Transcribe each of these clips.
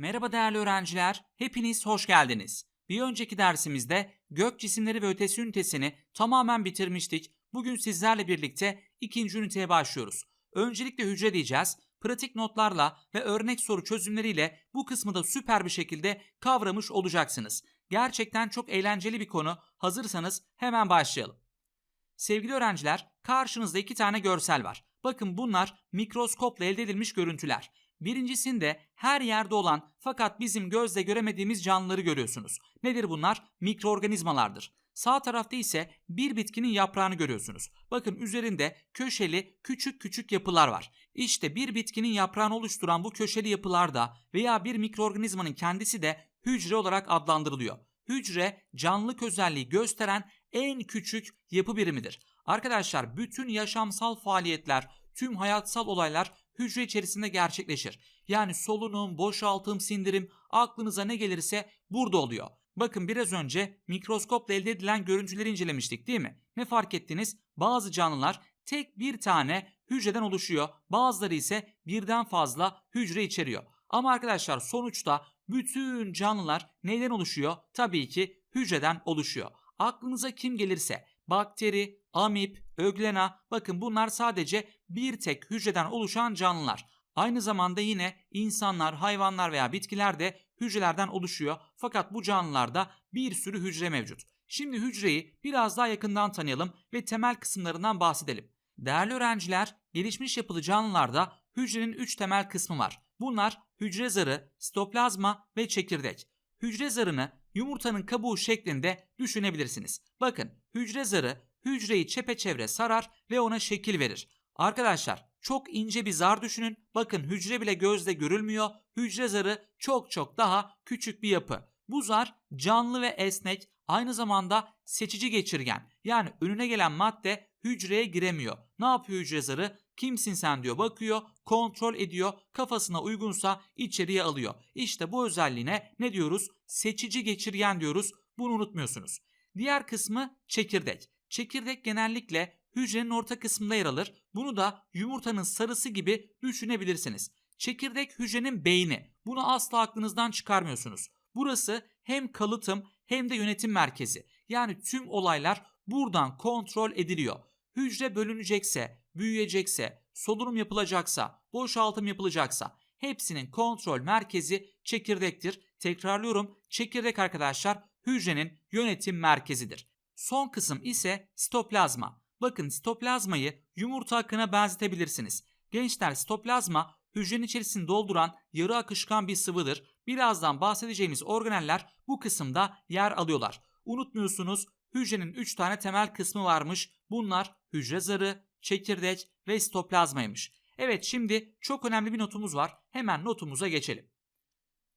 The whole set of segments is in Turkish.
Merhaba değerli öğrenciler, hepiniz hoş geldiniz. Bir önceki dersimizde gök cisimleri ve ötesi ünitesini tamamen bitirmiştik. Bugün sizlerle birlikte ikinci üniteye başlıyoruz. Öncelikle hücre diyeceğiz. Pratik notlarla ve örnek soru çözümleriyle bu kısmı da süper bir şekilde kavramış olacaksınız. Gerçekten çok eğlenceli bir konu. Hazırsanız hemen başlayalım. Sevgili öğrenciler, karşınızda iki tane görsel var. Bakın bunlar mikroskopla elde edilmiş görüntüler. Birincisinde her yerde olan fakat bizim gözle göremediğimiz canlıları görüyorsunuz. Nedir bunlar? Mikroorganizmalardır. Sağ tarafta ise bir bitkinin yaprağını görüyorsunuz. Bakın üzerinde köşeli küçük küçük yapılar var. İşte bir bitkinin yaprağını oluşturan bu köşeli yapılarda veya bir mikroorganizmanın kendisi de hücre olarak adlandırılıyor. Hücre canlılık özelliği gösteren en küçük yapı birimidir. Arkadaşlar bütün yaşamsal faaliyetler, tüm hayatsal olaylar hücre içerisinde gerçekleşir. Yani solunum, boşaltım, sindirim aklınıza ne gelirse burada oluyor. Bakın biraz önce mikroskopla elde edilen görüntüleri incelemiştik değil mi? Ne fark ettiniz? Bazı canlılar tek bir tane hücreden oluşuyor. Bazıları ise birden fazla hücre içeriyor. Ama arkadaşlar sonuçta bütün canlılar neyden oluşuyor? Tabii ki hücreden oluşuyor. Aklınıza kim gelirse bakteri, amip, öglena bakın bunlar sadece bir tek hücreden oluşan canlılar. Aynı zamanda yine insanlar, hayvanlar veya bitkiler de hücrelerden oluşuyor. Fakat bu canlılarda bir sürü hücre mevcut. Şimdi hücreyi biraz daha yakından tanıyalım ve temel kısımlarından bahsedelim. Değerli öğrenciler, gelişmiş yapılı canlılarda hücrenin 3 temel kısmı var. Bunlar hücre zarı, sitoplazma ve çekirdek. Hücre zarını yumurtanın kabuğu şeklinde düşünebilirsiniz. Bakın hücre zarı hücreyi çepeçevre sarar ve ona şekil verir. Arkadaşlar çok ince bir zar düşünün. Bakın hücre bile gözle görülmüyor. Hücre zarı çok çok daha küçük bir yapı. Bu zar canlı ve esnek aynı zamanda seçici geçirgen. Yani önüne gelen madde hücreye giremiyor. Ne yapıyor hücre zarı? Kimsin sen diyor bakıyor, kontrol ediyor, kafasına uygunsa içeriye alıyor. İşte bu özelliğine ne diyoruz? Seçici geçirgen diyoruz. Bunu unutmuyorsunuz. Diğer kısmı çekirdek. Çekirdek genellikle hücrenin orta kısmında yer alır. Bunu da yumurtanın sarısı gibi düşünebilirsiniz. Çekirdek hücrenin beyni. Bunu asla aklınızdan çıkarmıyorsunuz. Burası hem kalıtım hem de yönetim merkezi. Yani tüm olaylar buradan kontrol ediliyor. Hücre bölünecekse, büyüyecekse, solunum yapılacaksa, boşaltım yapılacaksa hepsinin kontrol merkezi çekirdektir. Tekrarlıyorum çekirdek arkadaşlar hücrenin yönetim merkezidir. Son kısım ise sitoplazma. Bakın sitoplazmayı yumurta akına benzetebilirsiniz. Gençler sitoplazma hücrenin içerisini dolduran yarı akışkan bir sıvıdır. Birazdan bahsedeceğimiz organeller bu kısımda yer alıyorlar. Unutmuyorsunuz hücrenin 3 tane temel kısmı varmış. Bunlar hücre zarı, çekirdek ve sitoplazmaymış. Evet şimdi çok önemli bir notumuz var. Hemen notumuza geçelim.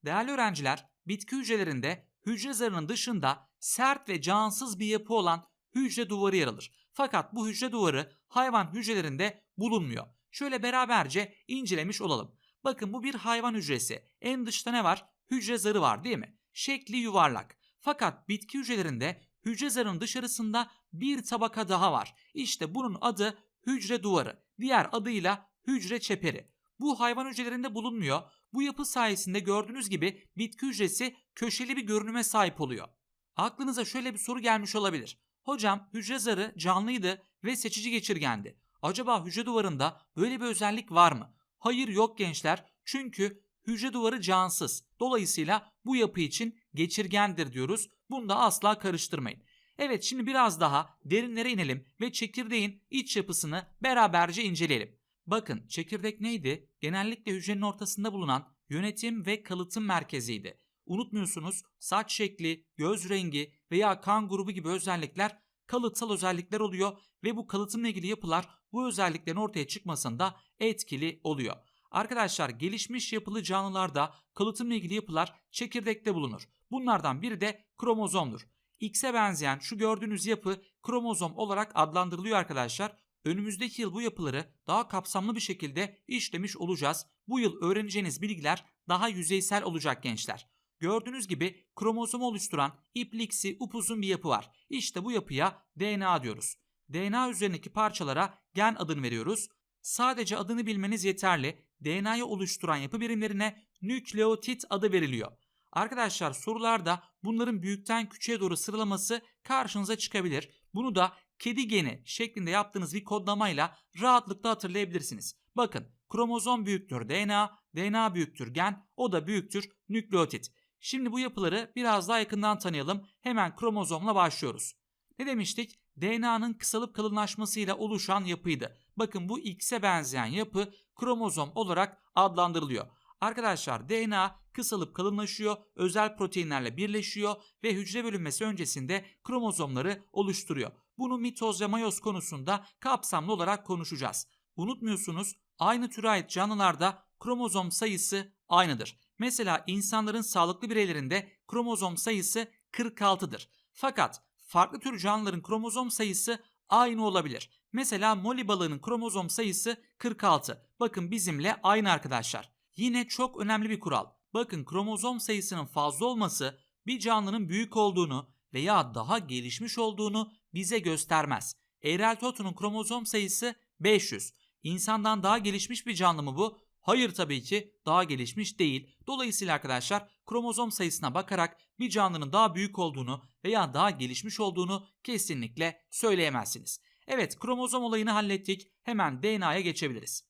Değerli öğrenciler, bitki hücrelerinde hücre zarının dışında sert ve cansız bir yapı olan hücre duvarı yer alır. Fakat bu hücre duvarı hayvan hücrelerinde bulunmuyor. Şöyle beraberce incelemiş olalım. Bakın bu bir hayvan hücresi. En dışta ne var? Hücre zarı var değil mi? Şekli yuvarlak. Fakat bitki hücrelerinde hücre zarının dışarısında bir tabaka daha var. İşte bunun adı hücre duvarı. Diğer adıyla hücre çeperi. Bu hayvan hücrelerinde bulunmuyor. Bu yapı sayesinde gördüğünüz gibi bitki hücresi köşeli bir görünüme sahip oluyor. Aklınıza şöyle bir soru gelmiş olabilir. Hocam hücre zarı canlıydı ve seçici geçirgendi. Acaba hücre duvarında böyle bir özellik var mı? Hayır yok gençler. Çünkü hücre duvarı cansız. Dolayısıyla bu yapı için geçirgendir diyoruz. Bunu da asla karıştırmayın. Evet şimdi biraz daha derinlere inelim ve çekirdeğin iç yapısını beraberce inceleyelim. Bakın çekirdek neydi? Genellikle hücrenin ortasında bulunan yönetim ve kalıtım merkeziydi. Unutmuyorsunuz saç şekli, göz rengi veya kan grubu gibi özellikler kalıtsal özellikler oluyor ve bu kalıtımla ilgili yapılar bu özelliklerin ortaya çıkmasında etkili oluyor. Arkadaşlar gelişmiş yapılı canlılarda kalıtımla ilgili yapılar çekirdekte bulunur. Bunlardan biri de kromozomdur. X'e benzeyen şu gördüğünüz yapı kromozom olarak adlandırılıyor arkadaşlar. Önümüzdeki yıl bu yapıları daha kapsamlı bir şekilde işlemiş olacağız. Bu yıl öğreneceğiniz bilgiler daha yüzeysel olacak gençler. Gördüğünüz gibi kromozomu oluşturan ipliksi upuzun bir yapı var. İşte bu yapıya DNA diyoruz. DNA üzerindeki parçalara gen adını veriyoruz. Sadece adını bilmeniz yeterli. DNA'yı oluşturan yapı birimlerine nükleotit adı veriliyor. Arkadaşlar sorularda bunların büyükten küçüğe doğru sıralaması karşınıza çıkabilir. Bunu da kedi geni şeklinde yaptığınız bir kodlamayla rahatlıkla hatırlayabilirsiniz. Bakın kromozom büyüktür DNA, DNA büyüktür gen, o da büyüktür nükleotit. Şimdi bu yapıları biraz daha yakından tanıyalım. Hemen kromozomla başlıyoruz. Ne demiştik? DNA'nın kısalıp kalınlaşmasıyla oluşan yapıydı. Bakın bu X'e benzeyen yapı kromozom olarak adlandırılıyor. Arkadaşlar DNA kısalıp kalınlaşıyor, özel proteinlerle birleşiyor ve hücre bölünmesi öncesinde kromozomları oluşturuyor. Bunu mitoz ve mayoz konusunda kapsamlı olarak konuşacağız. Unutmuyorsunuz aynı türe ait canlılarda kromozom sayısı aynıdır. Mesela insanların sağlıklı bireylerinde kromozom sayısı 46'dır. Fakat farklı tür canlıların kromozom sayısı aynı olabilir. Mesela moli balığının kromozom sayısı 46. Bakın bizimle aynı arkadaşlar. Yine çok önemli bir kural. Bakın kromozom sayısının fazla olması bir canlının büyük olduğunu veya daha gelişmiş olduğunu bize göstermez. Eyrel Totu'nun kromozom sayısı 500. İnsandan daha gelişmiş bir canlı mı bu? Hayır tabii ki daha gelişmiş değil. Dolayısıyla arkadaşlar kromozom sayısına bakarak bir canlının daha büyük olduğunu veya daha gelişmiş olduğunu kesinlikle söyleyemezsiniz. Evet kromozom olayını hallettik. Hemen DNA'ya geçebiliriz.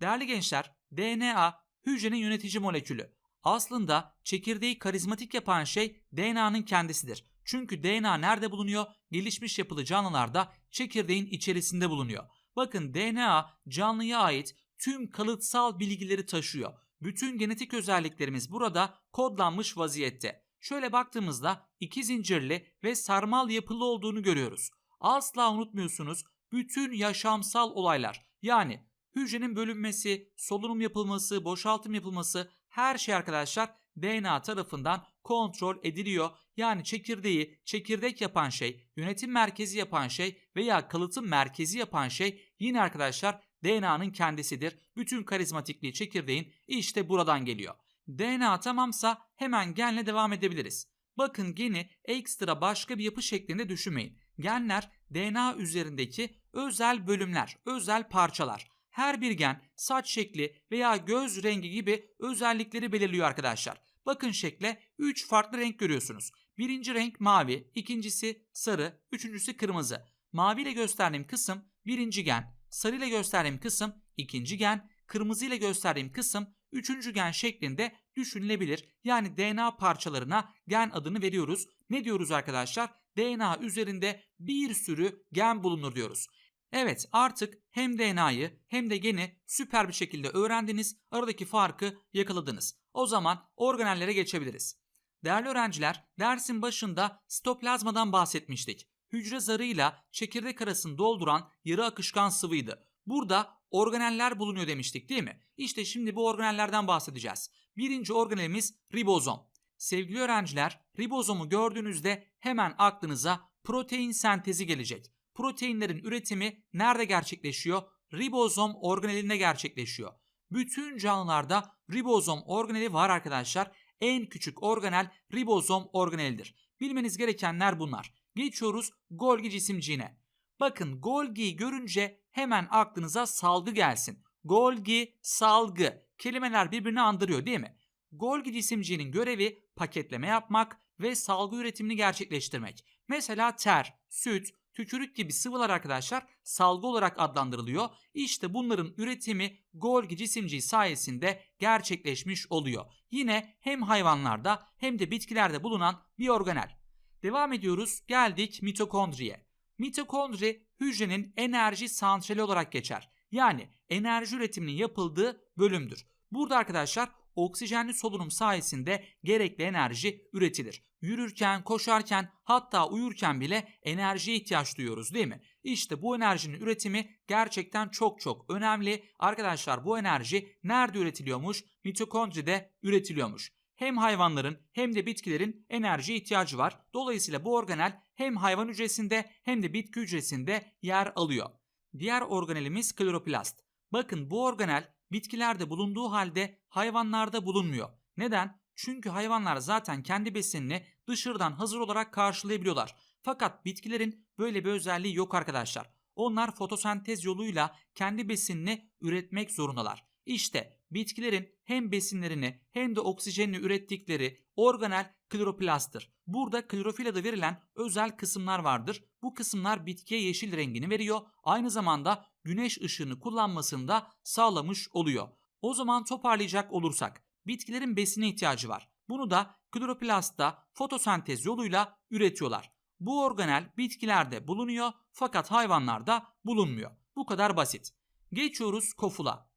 Değerli gençler, DNA hücrenin yönetici molekülü. Aslında çekirdeği karizmatik yapan şey DNA'nın kendisidir. Çünkü DNA nerede bulunuyor? Gelişmiş yapılı canlılarda çekirdeğin içerisinde bulunuyor. Bakın DNA canlıya ait tüm kalıtsal bilgileri taşıyor. Bütün genetik özelliklerimiz burada kodlanmış vaziyette. Şöyle baktığımızda iki zincirli ve sarmal yapılı olduğunu görüyoruz. Asla unutmuyorsunuz bütün yaşamsal olaylar yani hücrenin bölünmesi, solunum yapılması, boşaltım yapılması her şey arkadaşlar DNA tarafından kontrol ediliyor. Yani çekirdeği çekirdek yapan şey, yönetim merkezi yapan şey veya kalıtım merkezi yapan şey yine arkadaşlar DNA'nın kendisidir. Bütün karizmatikliği çekirdeğin işte buradan geliyor. DNA tamamsa hemen genle devam edebiliriz. Bakın geni ekstra başka bir yapı şeklinde düşünmeyin. Genler DNA üzerindeki özel bölümler, özel parçalar. Her bir gen saç şekli veya göz rengi gibi özellikleri belirliyor arkadaşlar. Bakın şekle 3 farklı renk görüyorsunuz. Birinci renk mavi, ikincisi sarı, üçüncüsü kırmızı. Mavi ile gösterdiğim kısım birinci gen, sarı ile gösterdiğim kısım ikinci gen, kırmızı ile gösterdiğim kısım üçüncü gen şeklinde düşünülebilir. Yani DNA parçalarına gen adını veriyoruz. Ne diyoruz arkadaşlar? DNA üzerinde bir sürü gen bulunur diyoruz. Evet artık hem DNA'yı hem de geni süper bir şekilde öğrendiniz. Aradaki farkı yakaladınız. O zaman organellere geçebiliriz. Değerli öğrenciler dersin başında sitoplazmadan bahsetmiştik. Hücre zarıyla çekirdek arasını dolduran yarı akışkan sıvıydı. Burada organeller bulunuyor demiştik değil mi? İşte şimdi bu organellerden bahsedeceğiz. Birinci organelimiz ribozom. Sevgili öğrenciler ribozomu gördüğünüzde hemen aklınıza protein sentezi gelecek. Proteinlerin üretimi nerede gerçekleşiyor? Ribozom organelinde gerçekleşiyor. Bütün canlılarda ribozom organeli var arkadaşlar. En küçük organel ribozom organelidir. Bilmeniz gerekenler bunlar. Geçiyoruz Golgi cisimciğine. Bakın Golgi'yi görünce hemen aklınıza salgı gelsin. Golgi, salgı kelimeler birbirini andırıyor değil mi? Golgi cisimciğinin görevi paketleme yapmak ve salgı üretimini gerçekleştirmek. Mesela ter, süt, tükürük gibi sıvılar arkadaşlar salgı olarak adlandırılıyor. İşte bunların üretimi Golgi cisimciği sayesinde gerçekleşmiş oluyor. Yine hem hayvanlarda hem de bitkilerde bulunan bir organel. Devam ediyoruz. Geldik mitokondriye. Mitokondri hücrenin enerji santrali olarak geçer. Yani enerji üretiminin yapıldığı bölümdür. Burada arkadaşlar oksijenli solunum sayesinde gerekli enerji üretilir. Yürürken, koşarken hatta uyurken bile enerjiye ihtiyaç duyuyoruz değil mi? İşte bu enerjinin üretimi gerçekten çok çok önemli. Arkadaşlar bu enerji nerede üretiliyormuş? Mitokondride üretiliyormuş. Hem hayvanların hem de bitkilerin enerji ihtiyacı var. Dolayısıyla bu organel hem hayvan hücresinde hem de bitki hücresinde yer alıyor. Diğer organelimiz kloroplast. Bakın bu organel bitkilerde bulunduğu halde hayvanlarda bulunmuyor. Neden? Çünkü hayvanlar zaten kendi besinini dışarıdan hazır olarak karşılayabiliyorlar. Fakat bitkilerin böyle bir özelliği yok arkadaşlar. Onlar fotosentez yoluyla kendi besinini üretmek zorundalar. İşte bitkilerin hem besinlerini hem de oksijenini ürettikleri organel kloroplasttır. Burada klorofil adı verilen özel kısımlar vardır. Bu kısımlar bitkiye yeşil rengini veriyor. Aynı zamanda güneş ışığını kullanmasını da sağlamış oluyor. O zaman toparlayacak olursak bitkilerin besine ihtiyacı var. Bunu da kloroplastta fotosentez yoluyla üretiyorlar. Bu organel bitkilerde bulunuyor fakat hayvanlarda bulunmuyor. Bu kadar basit. Geçiyoruz kofula.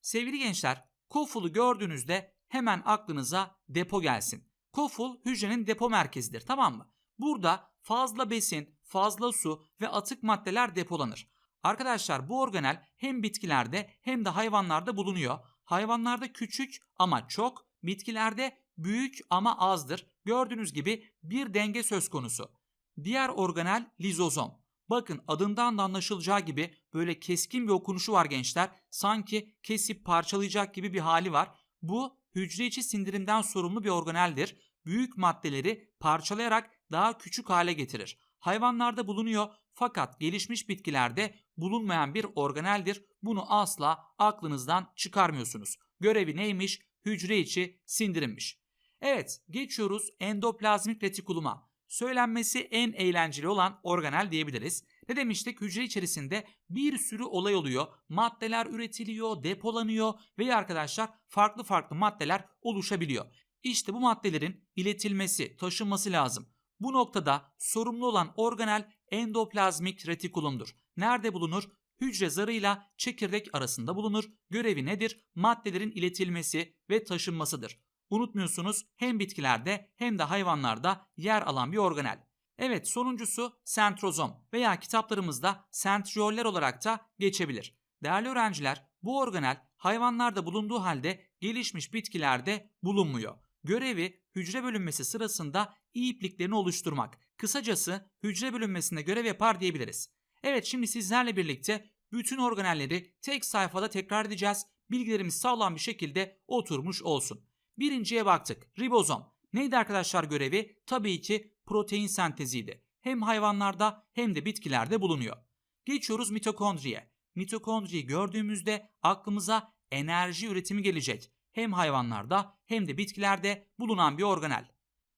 Sevgili gençler, kofulu gördüğünüzde hemen aklınıza depo gelsin. Koful hücrenin depo merkezidir tamam mı? Burada fazla besin, fazla su ve atık maddeler depolanır. Arkadaşlar bu organel hem bitkilerde hem de hayvanlarda bulunuyor. Hayvanlarda küçük ama çok, bitkilerde büyük ama azdır. Gördüğünüz gibi bir denge söz konusu. Diğer organel lizozom. Bakın adından da anlaşılacağı gibi böyle keskin bir okunuşu var gençler. Sanki kesip parçalayacak gibi bir hali var. Bu hücre içi sindirimden sorumlu bir organeldir. Büyük maddeleri parçalayarak daha küçük hale getirir. Hayvanlarda bulunuyor fakat gelişmiş bitkilerde bulunmayan bir organeldir. Bunu asla aklınızdan çıkarmıyorsunuz. Görevi neymiş? Hücre içi sindirimmiş. Evet, geçiyoruz endoplazmik retikuluma. Söylenmesi en eğlenceli olan organel diyebiliriz. Ne demiştik? Hücre içerisinde bir sürü olay oluyor. Maddeler üretiliyor, depolanıyor ve arkadaşlar farklı farklı maddeler oluşabiliyor. İşte bu maddelerin iletilmesi, taşınması lazım. Bu noktada sorumlu olan organel endoplazmik retikulumdur. Nerede bulunur? Hücre zarıyla çekirdek arasında bulunur. Görevi nedir? Maddelerin iletilmesi ve taşınmasıdır. Unutmuyorsunuz hem bitkilerde hem de hayvanlarda yer alan bir organel. Evet sonuncusu sentrozom veya kitaplarımızda sentrioller olarak da geçebilir. Değerli öğrenciler bu organel hayvanlarda bulunduğu halde gelişmiş bitkilerde bulunmuyor. Görevi hücre bölünmesi sırasında iyi ipliklerini oluşturmak. Kısacası hücre bölünmesinde görev yapar diyebiliriz. Evet şimdi sizlerle birlikte bütün organelleri tek sayfada tekrar edeceğiz. Bilgilerimiz sağlam bir şekilde oturmuş olsun. Birinciye baktık. Ribozom. Neydi arkadaşlar görevi? Tabii ki protein senteziydi. Hem hayvanlarda hem de bitkilerde bulunuyor. Geçiyoruz mitokondriye. Mitokondriyi gördüğümüzde aklımıza enerji üretimi gelecek. Hem hayvanlarda hem de bitkilerde bulunan bir organel.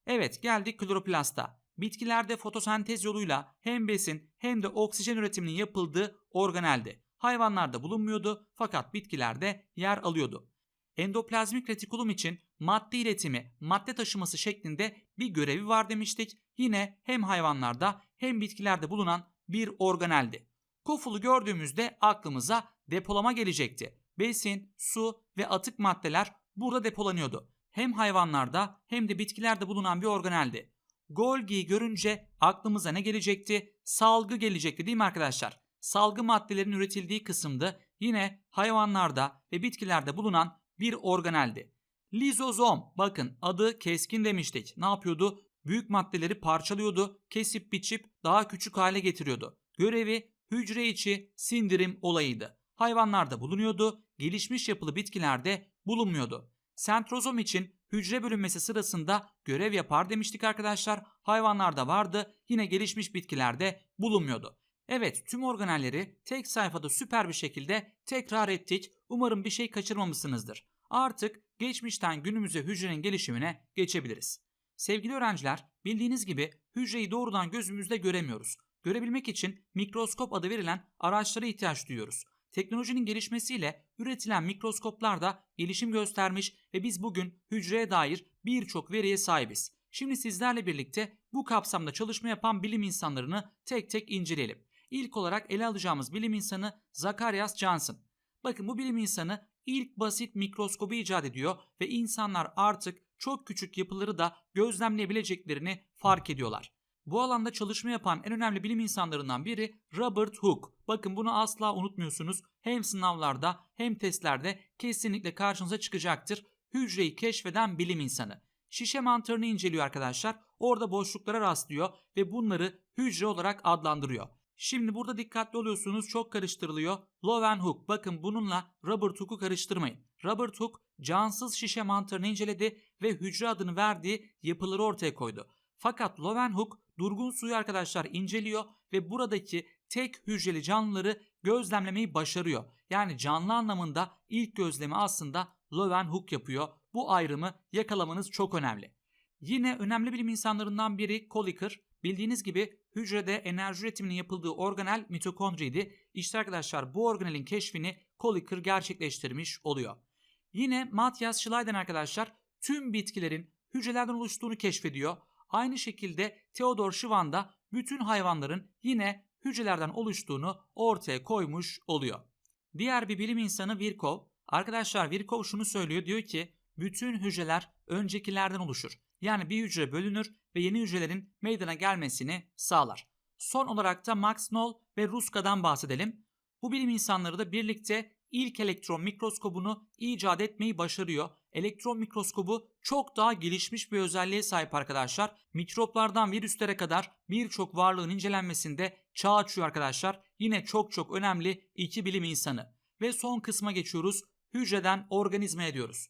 Evet geldik kloroplasta. Bitkilerde fotosentez yoluyla hem besin hem de oksijen üretiminin yapıldığı organeldi. Hayvanlarda bulunmuyordu fakat bitkilerde yer alıyordu. Endoplazmik retikulum için madde iletimi, madde taşıması şeklinde bir görevi var demiştik. Yine hem hayvanlarda hem bitkilerde bulunan bir organeldi. Kofulu gördüğümüzde aklımıza depolama gelecekti. Besin, su ve atık maddeler burada depolanıyordu. Hem hayvanlarda hem de bitkilerde bulunan bir organeldi. Golgi'yi görünce aklımıza ne gelecekti? Salgı gelecekti değil mi arkadaşlar? Salgı maddelerin üretildiği kısımdı. Yine hayvanlarda ve bitkilerde bulunan bir organeldi. Lizozom bakın adı keskin demiştik. Ne yapıyordu? Büyük maddeleri parçalıyordu, kesip biçip daha küçük hale getiriyordu. Görevi hücre içi sindirim olayıydı. Hayvanlarda bulunuyordu, gelişmiş yapılı bitkilerde bulunmuyordu. Sentrozom için hücre bölünmesi sırasında görev yapar demiştik arkadaşlar. Hayvanlarda vardı, yine gelişmiş bitkilerde bulunmuyordu. Evet tüm organelleri tek sayfada süper bir şekilde tekrar ettik. Umarım bir şey kaçırmamışsınızdır. Artık geçmişten günümüze hücrenin gelişimine geçebiliriz. Sevgili öğrenciler, bildiğiniz gibi hücreyi doğrudan gözümüzde göremiyoruz. Görebilmek için mikroskop adı verilen araçlara ihtiyaç duyuyoruz. Teknolojinin gelişmesiyle üretilen mikroskoplar da gelişim göstermiş ve biz bugün hücreye dair birçok veriye sahibiz. Şimdi sizlerle birlikte bu kapsamda çalışma yapan bilim insanlarını tek tek inceleyelim. İlk olarak ele alacağımız bilim insanı Zacharias Johnson. Bakın bu bilim insanı ilk basit mikroskobu icat ediyor ve insanlar artık çok küçük yapıları da gözlemleyebileceklerini fark ediyorlar. Bu alanda çalışma yapan en önemli bilim insanlarından biri Robert Hooke. Bakın bunu asla unutmuyorsunuz. Hem sınavlarda hem testlerde kesinlikle karşınıza çıkacaktır. Hücreyi keşfeden bilim insanı. Şişe mantarını inceliyor arkadaşlar. Orada boşluklara rastlıyor ve bunları hücre olarak adlandırıyor. Şimdi burada dikkatli oluyorsunuz çok karıştırılıyor. Leeuwenhoek bakın bununla Robert Hooke'u karıştırmayın. Robert Hooke cansız şişe mantarını inceledi ve hücre adını verdiği yapıları ortaya koydu. Fakat Leeuwenhoek durgun suyu arkadaşlar inceliyor ve buradaki tek hücreli canlıları gözlemlemeyi başarıyor. Yani canlı anlamında ilk gözlemi aslında Leeuwenhoek yapıyor. Bu ayrımı yakalamanız çok önemli. Yine önemli bilim insanlarından biri Kolliker. Bildiğiniz gibi hücrede enerji üretiminin yapıldığı organel mitokondriydi. İşte arkadaşlar bu organelin keşfini Kolliker gerçekleştirmiş oluyor. Yine Matthias Schleiden arkadaşlar tüm bitkilerin hücrelerden oluştuğunu keşfediyor. Aynı şekilde Theodor Schwann da bütün hayvanların yine hücrelerden oluştuğunu ortaya koymuş oluyor. Diğer bir bilim insanı Virkov. Arkadaşlar Virkov şunu söylüyor diyor ki bütün hücreler öncekilerden oluşur. Yani bir hücre bölünür ve yeni hücrelerin meydana gelmesini sağlar. Son olarak da Max Noll ve Ruska'dan bahsedelim. Bu bilim insanları da birlikte ilk elektron mikroskobunu icat etmeyi başarıyor. Elektron mikroskobu çok daha gelişmiş bir özelliğe sahip arkadaşlar. Mikroplardan virüslere kadar birçok varlığın incelenmesinde çağ açıyor arkadaşlar. Yine çok çok önemli iki bilim insanı. Ve son kısma geçiyoruz. Hücreden organizmaya diyoruz.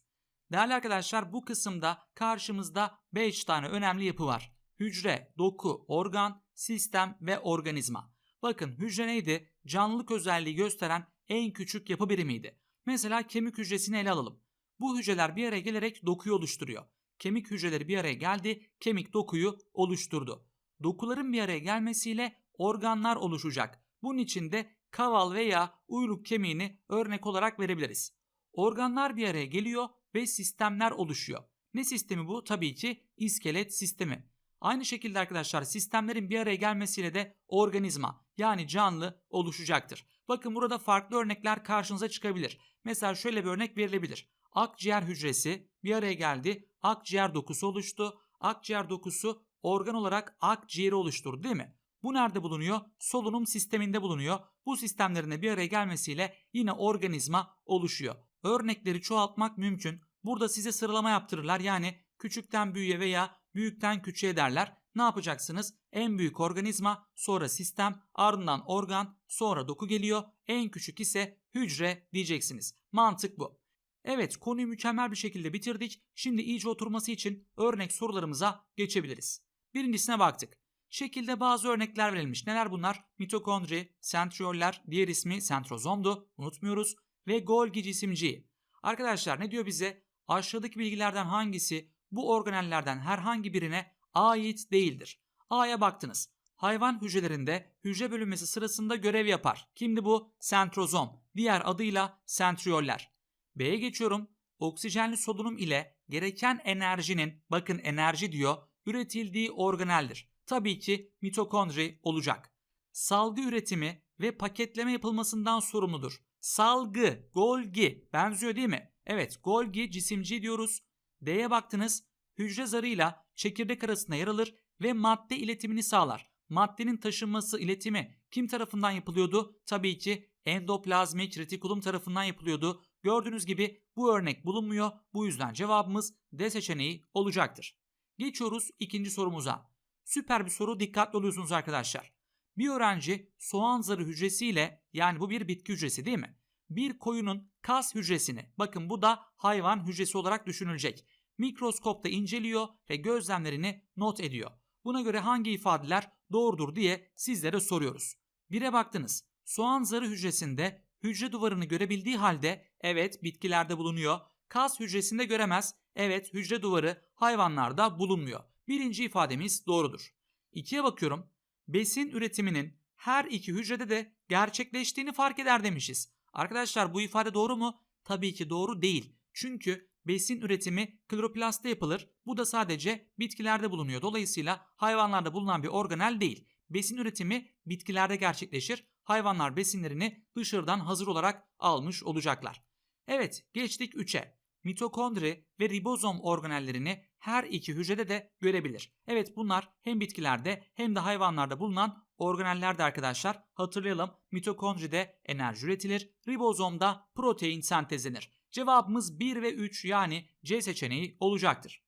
Değerli arkadaşlar bu kısımda karşımızda 5 tane önemli yapı var. Hücre, doku, organ, sistem ve organizma. Bakın hücre neydi? Canlılık özelliği gösteren en küçük yapı birimiydi. Mesela kemik hücresini ele alalım. Bu hücreler bir araya gelerek dokuyu oluşturuyor. Kemik hücreleri bir araya geldi, kemik dokuyu oluşturdu. Dokuların bir araya gelmesiyle organlar oluşacak. Bunun için de kaval veya uyluk kemiğini örnek olarak verebiliriz. Organlar bir araya geliyor ve sistemler oluşuyor. Ne sistemi bu? Tabii ki iskelet sistemi. Aynı şekilde arkadaşlar sistemlerin bir araya gelmesiyle de organizma yani canlı oluşacaktır. Bakın burada farklı örnekler karşınıza çıkabilir. Mesela şöyle bir örnek verilebilir. Akciğer hücresi bir araya geldi. Akciğer dokusu oluştu. Akciğer dokusu organ olarak akciğeri oluşturdu değil mi? Bu nerede bulunuyor? Solunum sisteminde bulunuyor. Bu sistemlerin bir araya gelmesiyle yine organizma oluşuyor. Örnekleri çoğaltmak mümkün. Burada size sıralama yaptırırlar. Yani küçükten büyüğe veya büyükten küçüğe derler. Ne yapacaksınız? En büyük organizma, sonra sistem, ardından organ, sonra doku geliyor. En küçük ise hücre diyeceksiniz. Mantık bu. Evet konuyu mükemmel bir şekilde bitirdik. Şimdi iyice oturması için örnek sorularımıza geçebiliriz. Birincisine baktık. Şekilde bazı örnekler verilmiş. Neler bunlar? Mitokondri, sentriyoller, diğer ismi sentrozomdu. Unutmuyoruz. Ve Golgi cisimciği. Arkadaşlar ne diyor bize? Aşağıdaki bilgilerden hangisi bu organellerden herhangi birine ait değildir? A'ya baktınız. Hayvan hücrelerinde hücre bölünmesi sırasında görev yapar. Kimdi bu? Sentrozom. Diğer adıyla sentriyoller. B'ye geçiyorum. Oksijenli solunum ile gereken enerjinin, bakın enerji diyor, üretildiği organeldir. Tabii ki mitokondri olacak. Salgı üretimi ve paketleme yapılmasından sorumludur. Salgı, Golgi benziyor değil mi? Evet, Golgi cisimci diyoruz. D'ye baktınız. Hücre zarıyla çekirdek arasında yer alır ve madde iletimini sağlar. Maddenin taşınması, iletimi kim tarafından yapılıyordu? Tabii ki endoplazmik retikulum tarafından yapılıyordu. Gördüğünüz gibi bu örnek bulunmuyor. Bu yüzden cevabımız D seçeneği olacaktır. Geçiyoruz ikinci sorumuza. Süper bir soru dikkatli oluyorsunuz arkadaşlar. Bir öğrenci soğan zarı hücresiyle yani bu bir bitki hücresi değil mi? Bir koyunun kas hücresini bakın bu da hayvan hücresi olarak düşünülecek. Mikroskopta inceliyor ve gözlemlerini not ediyor. Buna göre hangi ifadeler doğrudur diye sizlere soruyoruz. Bire baktınız. Soğan zarı hücresinde hücre duvarını görebildiği halde evet bitkilerde bulunuyor. Kas hücresinde göremez. Evet hücre duvarı hayvanlarda bulunmuyor. Birinci ifademiz doğrudur. İkiye bakıyorum. Besin üretiminin her iki hücrede de gerçekleştiğini fark eder demişiz. Arkadaşlar bu ifade doğru mu? Tabii ki doğru değil. Çünkü besin üretimi kloroplastta yapılır. Bu da sadece bitkilerde bulunuyor. Dolayısıyla hayvanlarda bulunan bir organel değil. Besin üretimi bitkilerde gerçekleşir. Hayvanlar besinlerini dışarıdan hazır olarak almış olacaklar. Evet geçtik 3'e. Mitokondri ve ribozom organellerini her iki hücrede de görebilir. Evet bunlar hem bitkilerde hem de hayvanlarda bulunan organellerde arkadaşlar. Hatırlayalım mitokondride enerji üretilir, ribozomda protein sentezlenir. Cevabımız 1 ve 3 yani C seçeneği olacaktır.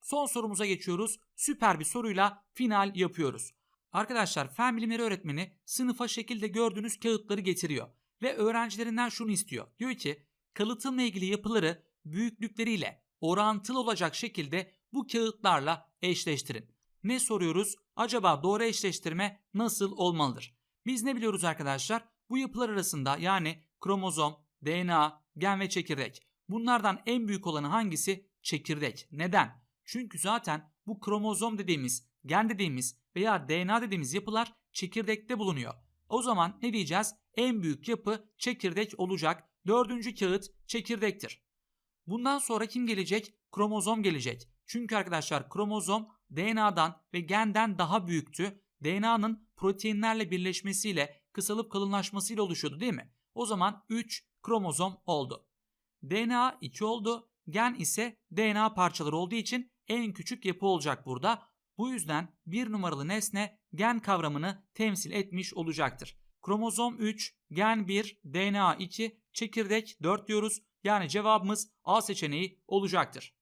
Son sorumuza geçiyoruz. Süper bir soruyla final yapıyoruz. Arkadaşlar fen bilimleri öğretmeni sınıfa şekilde gördüğünüz kağıtları getiriyor ve öğrencilerinden şunu istiyor. Diyor ki kalıtımla ilgili yapıları büyüklükleriyle orantılı olacak şekilde bu kağıtlarla eşleştirin. Ne soruyoruz? Acaba doğru eşleştirme nasıl olmalıdır? Biz ne biliyoruz arkadaşlar? Bu yapılar arasında yani kromozom, DNA, gen ve çekirdek. Bunlardan en büyük olanı hangisi? Çekirdek. Neden? Çünkü zaten bu kromozom dediğimiz, gen dediğimiz veya DNA dediğimiz yapılar çekirdekte bulunuyor. O zaman ne diyeceğiz? En büyük yapı çekirdek olacak. Dördüncü kağıt çekirdektir. Bundan sonra kim gelecek? Kromozom gelecek. Çünkü arkadaşlar kromozom DNA'dan ve genden daha büyüktü. DNA'nın proteinlerle birleşmesiyle kısalıp kalınlaşmasıyla oluşuyordu değil mi? O zaman 3 kromozom oldu. DNA 2 oldu. Gen ise DNA parçaları olduğu için en küçük yapı olacak burada. Bu yüzden bir numaralı nesne gen kavramını temsil etmiş olacaktır. Kromozom 3, gen 1, DNA 2, çekirdek 4 diyoruz. Yani cevabımız A seçeneği olacaktır.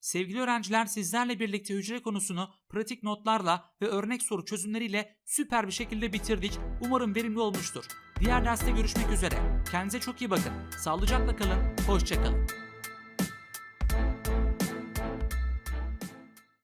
Sevgili öğrenciler sizlerle birlikte hücre konusunu pratik notlarla ve örnek soru çözümleriyle süper bir şekilde bitirdik. Umarım verimli olmuştur. Diğer derste görüşmek üzere. Kendinize çok iyi bakın. Sağlıcakla kalın. Hoşçakalın.